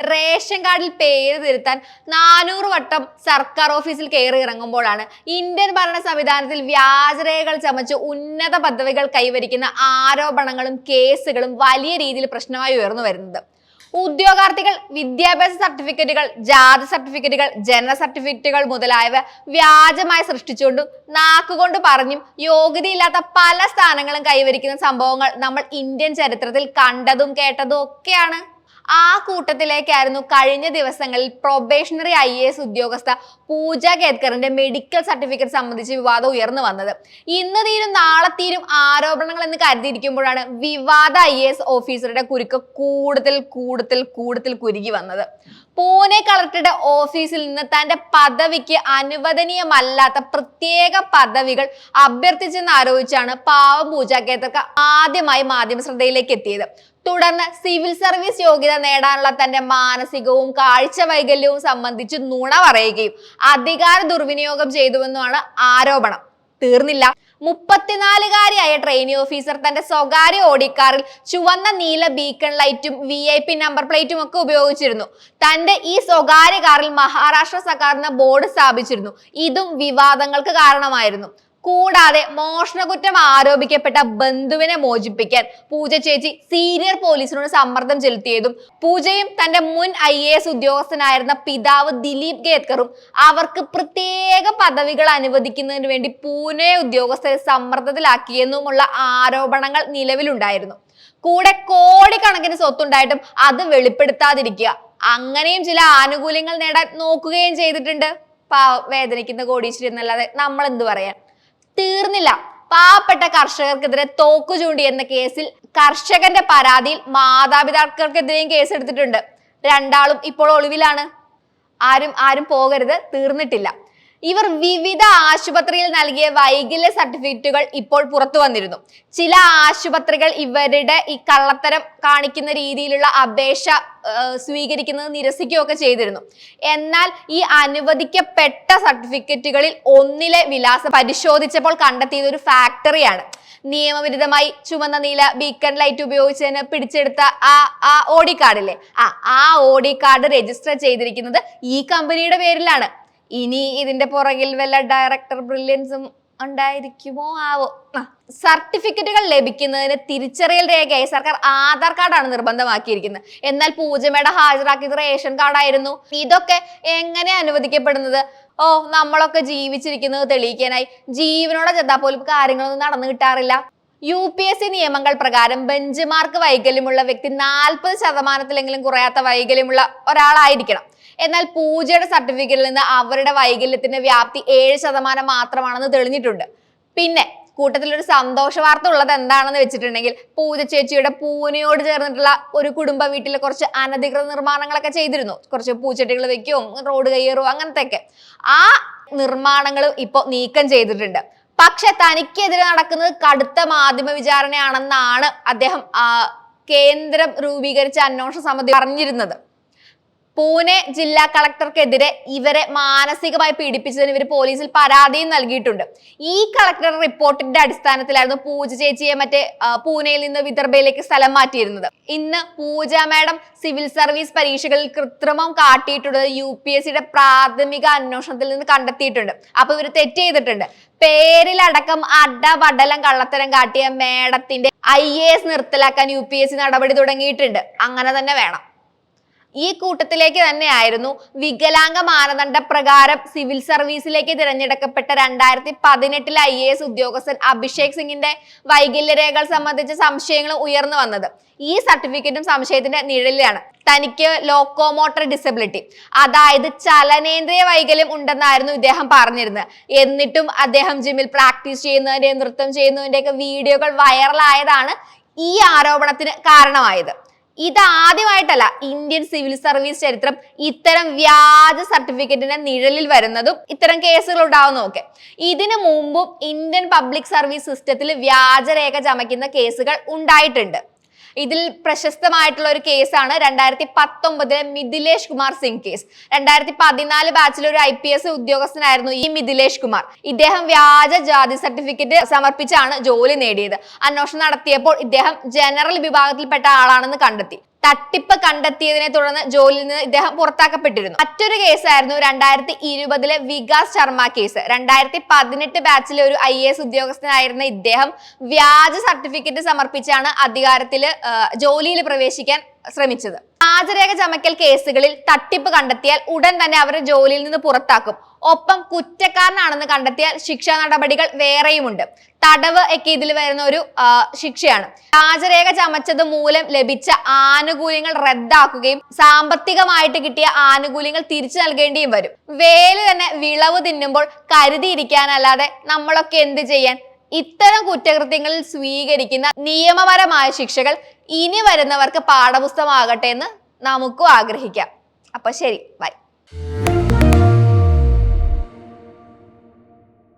Ration കാർഡിൽ പേര് തിരുത്താൻ നാനൂറ് വട്ടം സർക്കാർ ഓഫീസിൽ കയറി ഇറങ്ങുമ്പോഴാണ് ഇന്ത്യൻ ഭരണ സംവിധാനത്തിൽ വ്യാജരേഖകൾ ചമച്ച് ഉന്നത പദവികൾ കൈവരിക്കുന്ന ആരോപണങ്ങളും കേസുകളും വലിയ രീതിയിൽ പ്രശ്നമായി ഉയർന്നു വരുന്നത്. ഉദ്യോഗാർത്ഥികൾ വിദ്യാഭ്യാസ സർട്ടിഫിക്കറ്റുകൾ ജാതി സർട്ടിഫിക്കറ്റുകൾ ജനന സർട്ടിഫിക്കറ്റുകൾ മുതലായവ വ്യാജമായി സൃഷ്ടിച്ചുകൊണ്ടും നാക്കുകൊണ്ട് പറഞ്ഞും യോഗ്യതയില്ലാത്ത പല സ്ഥാനങ്ങളും കൈവരിക്കുന്ന സംഭവങ്ങൾ നമ്മൾ ഇന്ത്യൻ ചരിത്രത്തിൽ കണ്ടതും കേട്ടതും ഒക്കെയാണ്. ആ കൂട്ടത്തിലേക്കായിരുന്നു കഴിഞ്ഞ ദിവസങ്ങളിൽ പ്രൊബേഷണറി ഐ എ എസ് ഉദ്യോഗസ്ഥ പൂജ കേത്കറിന്റെ മെഡിക്കൽ സർട്ടിഫിക്കറ്റ് സംബന്ധിച്ച് വിവാദം ഉയർന്നു വന്നത്. ഇന്ന് തീരും നാളെ തീരും ആരോപണങ്ങൾ എന്ന് കരുതിയിരിക്കുമ്പോഴാണ് വിവാദ ഐ എ എസ് ഓഫീസറുടെ കുരുക്ക് കൂടുതൽ കൂടുതൽ കൂടുതൽ കുരുകി വന്നത്. പൂനെ കളക്ടറുടെ ഓഫീസിൽ നിന്ന് തന്റെ പദവിക്ക് അനുവദനീയമല്ലാത്ത പ്രത്യേക പദവികൾ അഭ്യർത്ഥിച്ചെന്ന് ആരോപിച്ചാണ് പാവം പൂജ കേത്തർക്ക് ആദ്യമായി മാധ്യമ ശ്രദ്ധയിലേക്ക് എത്തിയത്. തുടർന്ന് സിവിൽ സർവീസ് യോഗ്യത നേടാനുള്ള തന്റെ മാനസികവും കാഴ്ച വൈകല്യവും സംബന്ധിച്ച് നുണ പറയുകയും അധികാര ദുർവിനിയോഗം ചെയ്തുവെന്നുമാണ് ആരോപണം. തീർന്നില്ല. മുപ്പത്തിനാലുകാരിയായ ട്രെയിനി ഓഫീസർ തന്റെ സ്വകാര്യ ഓടിക്കാറിൽ ചുവന്ന നീല ബീക്കൺ ലൈറ്റും വി ഐ പി നമ്പർ പ്ലേറ്റും ഒക്കെ ഉപയോഗിച്ചിരുന്നു. തന്റെ ഈ സ്വകാര്യ കാറിൽ മഹാരാഷ്ട്ര സർക്കാരിന് ബോർഡ് സ്ഥാപിച്ചിരുന്നു. ഇതും വിവാദങ്ങൾക്ക് കാരണമായിരുന്നു. കൂടാതെ മോഷണകുറ്റം ആരോപിക്കപ്പെട്ട ബന്ധുവിനെ മോചിപ്പിക്കാൻ പൂജ ചേച്ചി സീനിയർ പോലീസിനോട് സമ്മർദ്ദം ചെലുത്തിയതും പൂജയും തന്റെ മുൻ ഐ എ എസ് ഉദ്യോഗസ്ഥനായിരുന്ന പിതാവ് ദിലീപ് ഗേത്കറും അവർക്ക് പ്രത്യേക പദവികൾ അനുവദിക്കുന്നതിന് വേണ്ടി പൂനെ ഉദ്യോഗസ്ഥരെ സമ്മർദ്ദത്തിലാക്കിയെന്നുമുള്ള ആരോപണങ്ങൾ നിലവിലുണ്ടായിരുന്നു. കൂടെ കോടിക്കണക്കിന് സ്വത്തുണ്ടായിട്ടും അത് വെളിപ്പെടുത്താതിരിക്കുക. അങ്ങനെയും ചില ആനുകൂല്യങ്ങൾ നേടാൻ നോക്കുകയും ചെയ്തിട്ടുണ്ട്. പാവം വേദനിക്കുന്ന കോടീശ്വരി എന്നല്ലാതെ നമ്മൾ എന്ത് പറയാൻ? തീർന്നില്ല. പാവപ്പെട്ട കർഷകർക്കെതിരെ തോക്കു ചൂണ്ടി എന്ന കേസിൽ കർഷകന്റെ പരാതിയിൽ മാതാപിതാക്കൾക്കെതിരെയും കേസെടുത്തിട്ടുണ്ട്. രണ്ടാളും ഇപ്പോൾ ഒളിവിലാണ്. ആരും ആരും പോകരുത്. തീർന്നിട്ടില്ല. ഇവർ വിവിധ ആശുപത്രിയിൽ നൽകിയ വൈകല്യ സർട്ടിഫിക്കറ്റുകൾ ഇപ്പോൾ പുറത്തു വന്നിരുന്നു. ചില ആശുപത്രികൾ ഇവരുടെ ഈ കള്ളത്തരം കാണിക്കുന്ന രീതിയിലുള്ള അപേക്ഷ സ്വീകരിക്കുന്നത് നിരസിക്കുകയൊക്കെ ചെയ്തിരുന്നു. എന്നാൽ ഈ അനുവദിക്കപ്പെട്ട സർട്ടിഫിക്കറ്റുകളിൽ ഒന്നിലെ വിലാസം പരിശോധിച്ചപ്പോൾ കണ്ടെത്തിയത് ഒരു ഫാക്ടറിയാണ് നിയമവിരുദ്ധമായി ചുമന്ന നീല ബീക്കൺ ലൈറ്റ് ഉപയോഗിച്ചതിന് പിടിച്ചെടുത്ത ആ ആ ഓഡി കാർഡില്ലേ ആ ആ ഓഡി കാർഡ് രജിസ്റ്റർ ചെയ്തിരിക്കുന്നത് ഈ കമ്പനിയുടെ പേരിലാണ്. ഇനി ഇതിന്റെ പുറകിൽ വല്ല ഡയറക്ടർ ബ്രില്യൻസും ഉണ്ടായിരിക്കുമോ? ആവോ. സർട്ടിഫിക്കറ്റുകൾ ലഭിക്കുന്നതിന് തിരിച്ചറിയൽ രേഖയായി. സർക്കാർ ആധാർ കാർഡാണ് നിർബന്ധമാക്കിയിരിക്കുന്നത്. എന്നാൽ പൂജമേട ഹാജരാക്കിയത് റേഷൻ കാർഡായിരുന്നു ഇതൊക്കെ എങ്ങനെ അനുവദിക്കപ്പെടുന്നത്? ഓ നമ്മളൊക്കെ ജീവിച്ചിരിക്കുന്നത് തെളിയിക്കാനായി. ജീവനോടെ ചെന്നാൽ പോലും കാര്യങ്ങളൊന്നും നടന്നു കിട്ടാറില്ല. യു പി എസ് സി നിയമങ്ങൾ പ്രകാരം ബെഞ്ച് മാർക്ക് വൈകല്യമുള്ള വ്യക്തി നാൽപ്പത് ശതമാനത്തിലെങ്കിലും കുറയാത്ത വൈകല്യമുള്ള ഒരാളായിരിക്കണം. എന്നാൽ പൂജയുടെ സർട്ടിഫിക്കറ്റിൽ നിന്ന് അവരുടെ വൈകല്യത്തിന്റെ വ്യാപ്തി ഏഴ് ശതമാനം മാത്രമാണെന്ന് തെളിഞ്ഞിട്ടുണ്ട്. പിന്നെ കൂട്ടത്തിൽ ഒരു സന്തോഷ വാർത്ത ഉള്ളത് എന്താണെന്ന് വെച്ചിട്ടുണ്ടെങ്കിൽ പൂജ ചേച്ചിയുടെ പൂനെയോട് ചേർന്നിട്ടുള്ള ഒരു കുടുംബ വീട്ടിൽ കുറച്ച് അനധികൃത നിർമ്മാണങ്ങളൊക്കെ ചെയ്തിരുന്നു. കുറച്ച് പൂച്ചെട്ടികൾ വെക്കുകയും റോഡ് കയ്യേറും അങ്ങനത്തെ ഒക്കെ ആ നിർമ്മാണങ്ങൾ ഇപ്പോൾ നീക്കം ചെയ്തിട്ടുണ്ട്. പക്ഷെ തനിക്കെതിരെ നടക്കുന്നത് കടുത്ത മാധ്യമ വിചാരണയാണെന്നാണ് അദ്ദേഹം കേന്ദ്രം രൂപീകരിച്ച അന്വേഷണ സമിതി പറഞ്ഞിരുന്നത്. പൂനെ ജില്ലാ കളക്ടർക്കെതിരെ ഇവരെ മാനസികമായി പീഡിപ്പിച്ചതിന് ഇവർ പോലീസിൽ പരാതിയും നൽകിയിട്ടുണ്ട്. ഈ കളക്ടർ റിപ്പോർട്ടിന്റെ അടിസ്ഥാനത്തിലായിരുന്നു പൂജ ചേച്ചിയെ മറ്റേ പൂനെയിൽ നിന്ന് വിദർഭയിലേക്ക് സ്ഥലം മാറ്റിയിരുന്നത്. ഇന്ന് പൂജ മാഡം സിവിൽ സർവീസ് പരീക്ഷകളിൽ കൃത്രിമം കാട്ടിയിട്ടുള്ളത് യു പി എസ് സിയുടെ പ്രാഥമിക അന്വേഷണത്തിൽ നിന്ന് കണ്ടെത്തിയിട്ടുണ്ട്. അപ്പൊ ഇവർ തെറ്റ് ചെയ്തിട്ടുണ്ട്. പേരിലടക്കം അടപടലം കള്ളത്തരം കാട്ടിയ മേഡത്തിന്റെ ഐ എ എസ് നിർത്തലാക്കാൻ യു പി എസ് സി നടപടി തുടങ്ങിയിട്ടുണ്ട്. അങ്ങനെ തന്നെ വേണം. ഈ കൂട്ടത്തിലേക്ക് തന്നെയായിരുന്നു വികലാംഗ മാനദണ്ഡ പ്രകാരം സിവിൽ സർവീസിലേക്ക് തിരഞ്ഞെടുക്കപ്പെട്ട രണ്ടായിരത്തി പതിനെട്ടിലെ ഐ എ എസ് ഉദ്യോഗസ്ഥൻ അഭിഷേക് സിംഗിന്റെ വൈകല്യ രേഖകൾ സംബന്ധിച്ച സംശയങ്ങളും ഉയർന്നു വന്നത്. ഈ സർട്ടിഫിക്കറ്റും സംശയത്തിന്റെ നിഴലിലാണ്. തനിക്ക് ലോക്കോമോട്ടർ ഡിസബിലിറ്റി അതായത് ചലനേന്ദ്രിയ വൈകല്യം ഉണ്ടെന്നായിരുന്നു ഇദ്ദേഹം പറഞ്ഞിരുന്നത്. എന്നിട്ടും അദ്ദേഹം ജിമ്മിൽ പ്രാക്ടീസ് ചെയ്യുന്നതിന്റെ നൃത്തം ചെയ്യുന്നതിന്റെ ഒക്കെ വീഡിയോകൾ വൈറലായതാണ് ഈ ആരോപണത്തിന് കാരണമായത്. ഇതാദ്യമായിട്ടല്ല ഇന്ത്യൻ സിവിൽ സർവീസ് ചരിത്രം ഇത്തരം വ്യാജ സർട്ടിഫിക്കറ്റിന്റെ നിഴലിൽ വരുന്നതും ഇത്തരം കേസുകൾ ഉണ്ടാവുന്നതും ഒക്കെ. ഇതിനു മുമ്പും ഇന്ത്യൻ പബ്ലിക് സർവീസ് സിസ്റ്റത്തിൽ വ്യാജരേഖ ചമയ്ക്കുന്ന കേസുകൾ ഉണ്ടായിട്ടുണ്ട്. ഇതിൽ പ്രശസ്തമായിട്ടുള്ള ഒരു കേസാണ് രണ്ടായിരത്തി പത്തൊമ്പതിലെ മിഥിലേഷ് കുമാർ സിംഗ് കേസ്. രണ്ടായിരത്തി പതിനാല് ബാച്ചിലെ ഒരു ഐ പി എസ് ഉദ്യോഗസ്ഥനായിരുന്നു ഈ മിഥിലേഷ് കുമാർ. ഇദ്ദേഹം വ്യാജ ജാതി സർട്ടിഫിക്കറ്റ് സമർപ്പിച്ചാണ് ജോലി നേടിയത്. അന്വേഷണം നടത്തിയപ്പോൾ ഇദ്ദേഹം ജനറൽ വിഭാഗത്തിൽപ്പെട്ട ആളാണെന്ന് കണ്ടെത്തി. തട്ടിപ്പ് കണ്ടെത്തിയതിനെ തുടർന്ന് ജോലിയിൽ നിന്ന് ഇദ്ദേഹം പുറത്താക്കപ്പെട്ടിരുന്നു. മറ്റൊരു കേസായിരുന്നു രണ്ടായിരത്തി ഇരുപതിലെ വികാസ് ശർമ്മ കേസ്. രണ്ടായിരത്തി പതിനെട്ട് ബാച്ചിലെ ഒരു ഐ എസ് ഉദ്യോഗസ്ഥനായിരുന്ന ഇദ്ദേഹം വ്യാജ സർട്ടിഫിക്കറ്റ് സമർപ്പിച്ചാണ് അധികാരത്തിൽ ജോലിയിൽ പ്രവേശിക്കാൻ ശ്രമിച്ചത്. വ്യാജരേഖ ചമക്കൽ കേസുകളിൽ തട്ടിപ്പ് കണ്ടെത്തിയാൽ ഉടൻ തന്നെ അവരെ ജോലിയിൽ നിന്ന് പുറത്താക്കും. ഒപ്പം കുറ്റക്കാരനാണെന്ന് കണ്ടെത്തിയാൽ ശിക്ഷാ നടപടികൾ വേറെയുമുണ്ട്. തടവ് ഒക്കെ ഇതിൽ വരുന്ന ഒരു ശിക്ഷയാണ്. വ്യാജരേഖ ചമച്ചത് മൂലം ലഭിച്ച ആനുകൂല്യങ്ങൾ റദ്ദാക്കുകയും സാമ്പത്തികമായിട്ട് കിട്ടിയ ആനുകൂല്യങ്ങൾ തിരിച്ചു നൽകേണ്ടിയും വരും. വേൽ തന്നെ വിളവ് തിന്നുമ്പോൾ കരുതിയിരിക്കാനല്ലാതെ നമ്മളൊക്കെ എന്ത് ചെയ്യാൻ ഇത്തരം കുറ്റകൃത്യങ്ങളിൽ സ്വീകരിക്കുന്ന നിയമപരമായ ശിക്ഷകൾ ഇനി വരുന്നവർക്ക് പാഠപുസ്തകമാകട്ടെ എന്ന് നമുക്കും ആഗ്രഹിക്കാം. അപ്പൊ ശരി ബൈ.